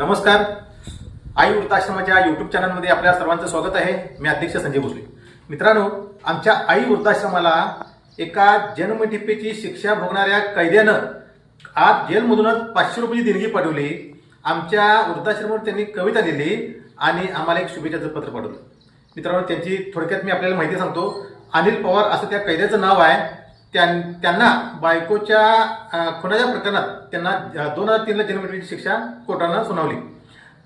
नमस्कार. आई वृद्धाश्रमाच्या युट्यूब चॅनलमध्ये आपल्या सर्वांचं स्वागत आहे. मी अध्यक्ष संजय भोसले. मित्रांनो आमच्या आई वृद्धाश्रमाला एका जन्मठेपेची शिक्षा भोगणाऱ्या कैद्यानं आज जेलमधूनच पाचशे रुपयाची देणगी पाठवली. आमच्या वृद्धाश्रमावर त्यांनी कविता लिहिली आणि आम्हाला एक शुभेच्छाचं पत्र पाठवलं. मित्रांनो त्यांची थोडक्यात मी आपल्याला माहिती सांगतो. अनिल पवार असं त्या कैद्याचं नाव आहे. त्यांना बायकोच्या खुनाच्या प्रकरणात त्यांना दोन हजार तीनला जन्मठेची शिक्षा कोर्टानं सुनावली.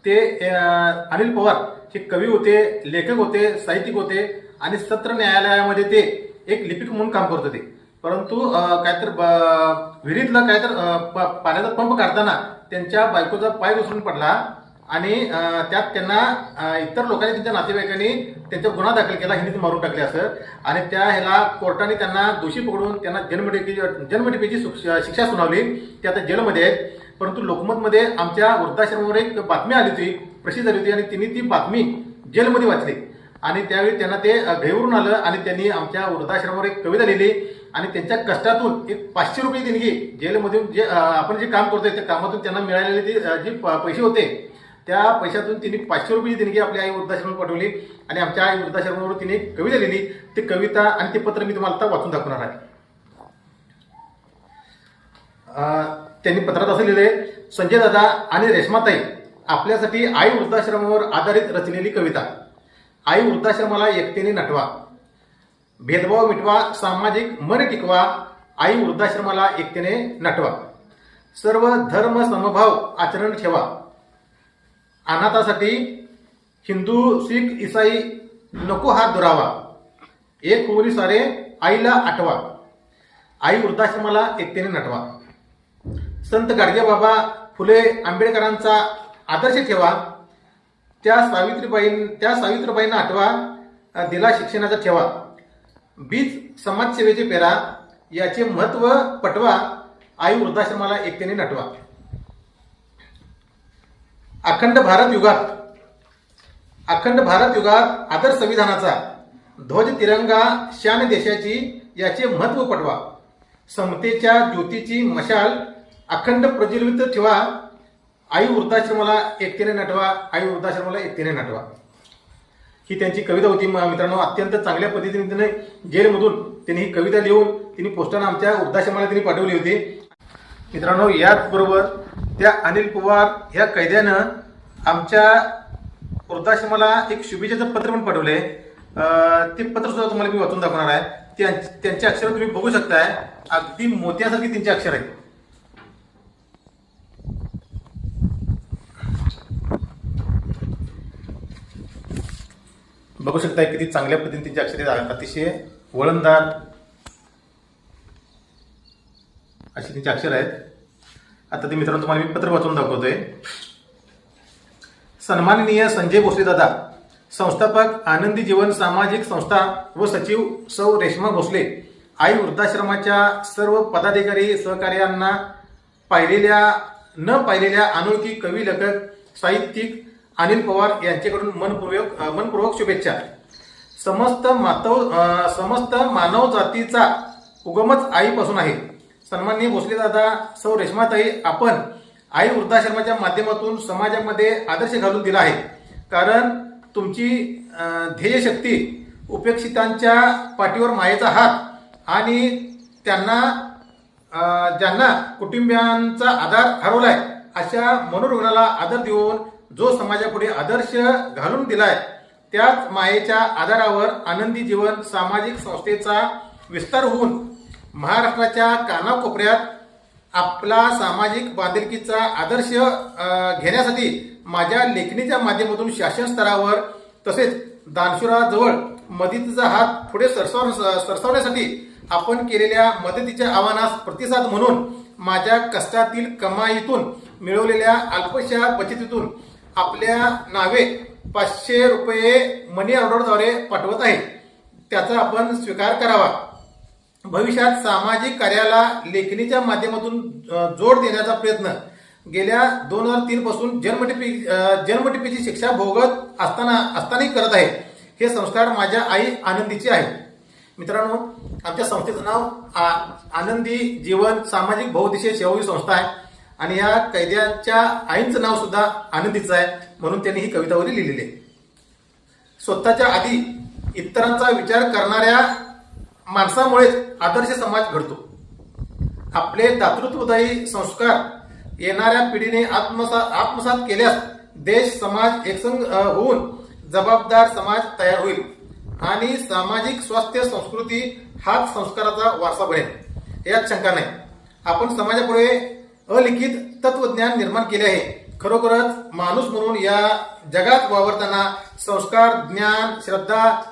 ते अनिल पवार हे कवी होते लेखक होते साहित्यिक होते आणि सत्र न्यायालयामध्ये ते एक लिपिक म्हणून काम करत होते. परंतु काहीतर काय तर ब- विहिरीतला काय तर प- पाण्याचा पंप काढताना त्यांच्या बायकोचा पाय घसरून पडला. आणि त्यात त्यांना इतर लोकांनी त्यांच्या नातेवाईकांनी त्यांचा गुन्हा दाखल केला हिंदीत मारून टाकले असं. आणि त्या ह्याला कोर्टाने त्यांना दोषी पकडून त्यांना जन्मठेपी जन्मठेपेची शिक्षा शिक्षा सुनावली. ते आता जेलमध्ये आहेत. परंतु लोकमतमध्ये आमच्या वृद्धाश्रमावर एक बातमी आली होती प्रसिद्ध झाली होती आणि त्यांनी ती बातमी जेलमध्ये वाचली. आणि त्यावेळी त्यांना ते अ, आलं आणि त्यांनी आमच्या वृद्धाश्रमावर एक कविता लिहिली. आणि त्यांच्या कष्टातून एक पाचशे रुपये देणगी जेलमधून जे आपण जे काम करतोय त्या कामातून त्यांना मिळालेले जे प- पैसे होते त्या पैशातून तिने पाचशे रुपयाची देणगी आपली आई वृद्धाश्रम पाठवली आणि आमच्या आई वृद्धाश्रमावर तिने कविता लिहिली. ती कविता आणि ते पत्र मी तुम्हाला आता वाचून दाखवणार आहे. त्यांनी पत्रात असं लिहिले संजय दादा आणि रेश्माताई आपल्यासाठी आई वृद्धाश्रमावर आधारित रचलेली कविता. आई वृद्धाश्रमाला एकतेने नटवा. भेदभाव मिटवा सामाजिक मन टिकवा. आई वृद्धाश्रमाला एकतेने नटवा. सर्व धर्म समभाव आचरण ठेवा. अनाथासाठी हिंदू शीख इसाई नको हात दुरावा एक होरी सारे आईला आठवा. आई वृद्धाश्रमाला एकतेने नटवा. संत गाडगेबाबा फुले आंबेडकरांचा आदर्श ठेवा. त्या सावित्रीबाई त्या सावित्रीबाईंना आठवा. दिला शिक्षणाचा ठेवा. बीज समाजसेवेचे पेरा. याचे महत्त्व पटवा. आई वृद्धाश्रमाला एकतेने नटवा. अखंड भारत युगात अखंड भारत युगात आदर संविधानाचा ध्वज तिरंगा शान देशाची याचे महत्त्व पटवा. समतेच्या ज्योतीची मशाल अखंड प्रज्वलित ठेवा. आई वृद्धाश्रमाला एकतेने नटवा आई वृद्धाश्रमाला एकतेने नटवा. ही त्यांची कविता होती. म- मित्रांनो अत्यंत चांगल्या पद्धतीने तिने जेलमधून त्यांनी ही कविता लिहून तिने पोस्टानं आमच्या वृद्धाश्रमाला तिने पाठवली होती. मित्रांनो याचबरोबर त्या अनिल पवार ह्या कैद्यानं आमच्या वृद्धाश्रमाला एक शुभेच्छाचं पत्र पण पाठवले ते पत्र सुद्धा तुम्हाला मी वाचून दाखवणार आहे. त्यां- त्यांची अक्षर तुम्ही बघू शकताय. अगदी मोत्यासारखी त्यांची अक्षर आहेत. बघू शकताय किती चांगल्या पद्धतीने त्यांची अक्षरे अतिशय वळणदार अशी त्यांची अक्षर आहेत. आता ते मित्रांनो तुम्हाला मी पत्र वाचून दाखवतोय. सन्माननीय संजय भोसले दादा संस्थापक आनंदी जीवन सामाजिक संस्था व सचिव सौ रेश्मा भोसले आई वृद्धाश्रमाच्या सर्व पदाधिकारी सहकार्यांना पाहिलेल्या न पाहिलेल्या अनोळखी कवी लेखक साहित्यिक अनिल पवार यांच्याकडून मनपूर्वक मनपूर्वक शुभेच्छा. समस्त मातव समस्त मानव जातीचा उगमच आईपासून आहे. सन्माननीय भोसले दादा सौ रेश्माताई आपण आई वृद्धाश्रमाच्या माध्यमातून समाजामध्ये आदर्श घालून दिला आहे. कारण तुमची ध्येयशक्ती उपेक्षितांच्या पाठीवर मायेचा हात आणि त्यांना ज्यांना कुटुंबियांचा आधार हरवलाय अशा मनोरुग्णाला आदर देऊन जो समाजापुढे आदर्श घालून दिलाय त्याच मायेच्या आधारावर आनंदी जीवन सामाजिक संस्थेचा विस्तार होऊन महाराष्ट्राच्या कानाकोपऱ्यात आपला सामाजिक बांधिलकीचा आदर्श घेण्यासाठी माझ्या लेखणीच्या माध्यमातून शासन स्तरावर तसेच दानशुराजवळ मदतीचा हात पुढे सरसाव सरसावण्यासाठी आपण केलेल्या मदतीच्या आव्हानास प्रतिसाद म्हणून माझ्या कष्टातील कमाईतून मिळवलेल्या अल्पशा बचतीतून आपल्या नावे पाचशे रुपये मनी ऑर्डरद्वारे पाठवत आहे. त्याचा आपण स्वीकार करावा. भविष्यात सामाजिक कार्याला लेखणीच्या माध्यमातून जोड देण्याचा प्रयत्न. गेल्या दोन हजार तीन पासून जन्मटिपी जन्मटिपीची शिक्षा भोगत असताना असतानाही करत आहे. हे संस्कार माझ्या आई आनंदीचे आहे मित्रांनो आमच्या संस्थेचं नाव आ- आनंदी जीवन सामाजिक बहुदिशीय सेवावी संस्था आहे. आणि या कैद्याच्या आईंचं नाव सुद्धा आनंदीचं आहे म्हणून त्यांनी ही कवितावली लिहिलेली आहे. स्वतःच्या आधी इतरांचा विचार करणाऱ्या माणसामुळेच आदर्श समाज घडतो. आपले दातृत्वदायी संस्कार येणाऱ्या पिढीने आत्मसात आत्मसात केल्यास देश समाज एकसंग होऊन जबाबदार समाज तयार होईल आणि सामाजिक स्वास्थ्य संस्कृती हाच संस्काराचा वारसा बनेल. यात शंका नाही. आपण समाजापुढे अलिखित तत्वज्ञान निर्माण केले आहे. खरोखरच माणूस म्हणून या जगात वावरताना संस्कार ज्ञान श्रद्धा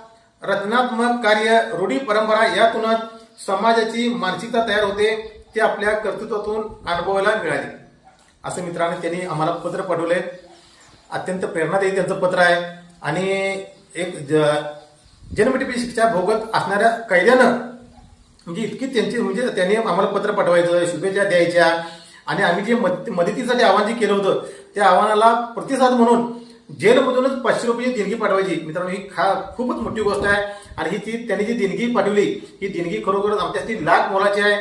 रचनात्मक कार्य रूढी परंपरा यातूनच समाजाची मानसिकता तयार होते ते आपल्या कर्तृत्वातून अनुभवायला मिळाली. असं मित्रांनो त्यांनी आम्हाला पत्र पाठवले अत्यंत प्रेरणादायी त्यांचं पत्र आहे. आणि एक ज- जन्मठेपी शिक्षा भोगत असणाऱ्या कैद्यानं म्हणजे इतकी त्यांची म्हणजे त्यांनी आम्हाला पत्र पाठवायचं शुभेच्छा द्यायच्या. आणि आम्ही जे मद- मदतीसाठी आव्हान जे केलं होतं त्या आव्हानाला प्रतिसाद म्हणून जेलमधूनच पाचशे रुपयाची देणगी पाठवायची. मित्रांनो ही खा खूपच मोठी गोष्ट आहे. आणि ही ती त्यांनी जी देणगी पाठवली ही देणगी खरोखरच आमच्यासाठी लाख मोलाची आहे.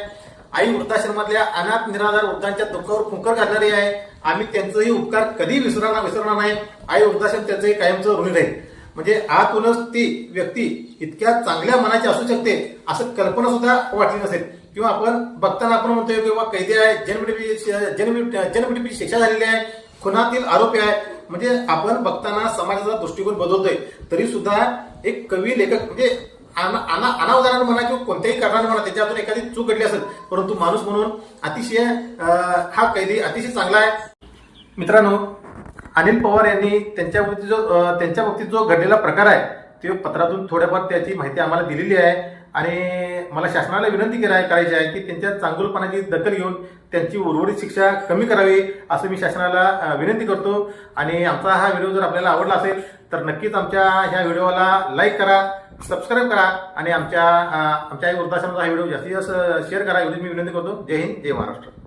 आई वृद्धाश्रमातल्या अनाथ निराधार वृद्धांच्या दुःखावर फुंकर घालणारी आहे. आम्ही त्यांचंही उपकार कधी विसरणार विसरणार नाही. आई वृद्धाश्रम त्यांचंही कायमचं ऋणी राहील म्हणजे आतूनच ती व्यक्ती इतक्या चांगल्या मनाची असू शकते असं कल्पना सुद्धा वाटली नसेल. किंवा आपण बघताना आपण म्हणतोय किंवा कैदी आहे जनमिटीपी जन्म जन्मठेपी शिक्षा झालेली आहे. खुनातील आरोपी आहे. म्हणजे आपण बघताना समाजाचा दृष्टिकोन बदलतोय. तरी सुद्धा एक कवी लेखक म्हणजे अनावधानानं म्हणा किंवा कोणत्याही कारणाने म्हणा त्याच्यातून एखादी चूक घडली असेल परंतु माणूस म्हणून अतिशय हा कैदी अतिशय चांगला आहे. मित्रांनो अनिल पवार यांनी त्यांच्या बाबतीत जो त्यांच्या बाबतीत जो घडलेला प्रकार आहे ते पत्रातून थोड्याफार त्याची माहिती आम्हाला दिलेली आहे. आणि मला शासनाला विनंती कराय करायची आहे की त्यांच्या चांगुलपणाची दखल घेऊन त्यांची उर्वरित शिक्षा कमी करावी असं मी शासनाला विनंती करतो. आणि आमचा हा व्हिडिओ जर आपल्याला आवडला असेल तर नक्कीच आमच्या ह्या व्हिडिओला लाईक करा सबस्क्राईब करा आणि आमच्या आमच्या वृद्धाश्रमाचा हा व्हिडिओ जास्तीत जास्त शेअर करा एवढी मी विनंती करतो. जय हिंद जय महाराष्ट्र.